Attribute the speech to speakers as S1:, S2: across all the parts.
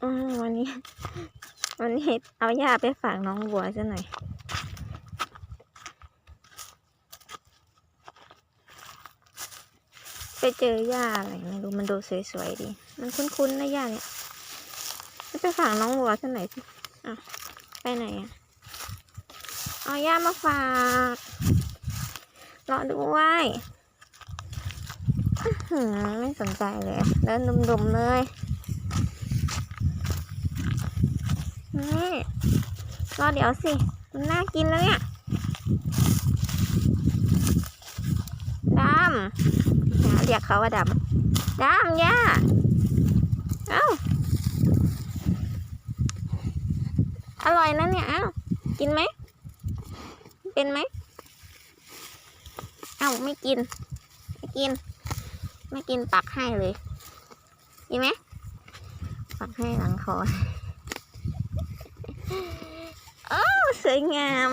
S1: วันนี้ วันนี้เอาหญ้าไปฝากน้องบัวซะหน่อย ไปเจอหญ้าอะไรไม่รู้มันดูสวยๆดี มันคุ้นๆนะหญ้าเนี่ยไปฝากน้องบัวซะหน่อยสิอะไปไหนอะเอาหญ้ามาฝากรอด้วยไม่สนใจเลย เดินดุมๆเลย นี่รอเดี๋ยวสิมันน่ากินแล้วเนี่ยดำหาเรียกเขาว่าดำดำย่าเอ้าอร่อยนะเนี่ยเอ้ากินไหม เป็นไหมเอ้าไม่กิน ไม่กิน ไม่กินปักให้เลยกินไหมปักให้หลังคอ โอ้สวยงาม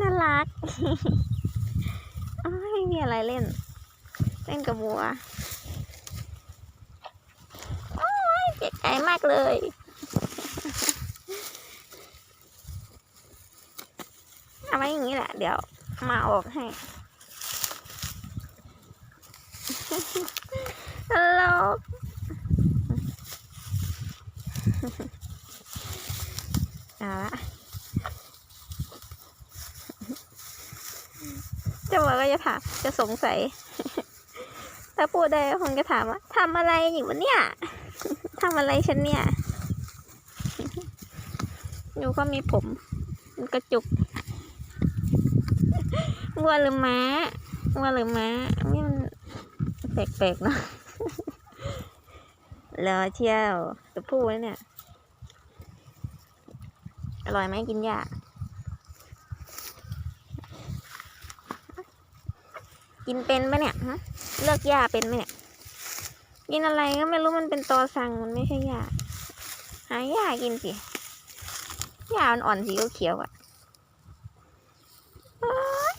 S1: น่ารักโอ้ยมีอะไรเล่น เล่นกับบัวโอ้ยเปียกใจมากเลยเอาไว้อย่างนี้แหละ เดี๋ยวมาออกให้ตลก เอาละเจะบอกก็จะถามจะสงสัย ถ้าพูดได้คงจะถามว่าทำอะไรอยู่วะเนี่ยทำอะไรฉันเนี่ยหนูก็มีผมกระจุกวัวหรือม้าวัวหรือม้านี่มันแปลกๆเนาะรอเที่ยวตัวผู้เนี่ย ร่อยไหมกินหญ้ากินเป็นปะเนี่ยฮะเลือกหญ้าเป็นไหมเนี่ยกินอะไรก็ไม่รู้มันเป็นตอสั่งมันไม่ใช่หญ้าหาหญ้ากินสิหญ้ามันอ่อนสีเขียวอะโอ๊ย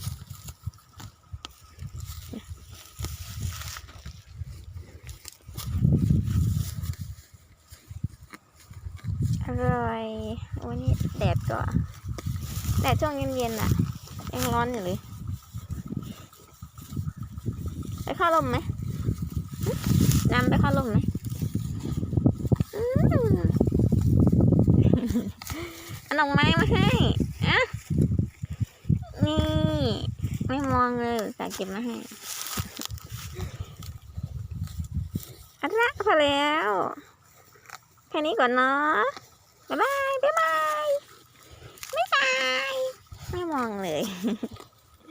S1: อ ร่อยวันนี้แดดก็แดดช่วงเย็นๆอะยังร้อนอยู่เลยไปเข้าลมไหมหึนำไปเข้าลมไหมอืมเอาดอกไม้มาให้อะนี่ ไม่มองเลยอุตส่าห์เก็บมาให้อันละพอแล้ว แค่นี้ก่อนเนาะ บ๊ายบาย บ๊ายบาย บ๊ายบาย ไม่มองเลย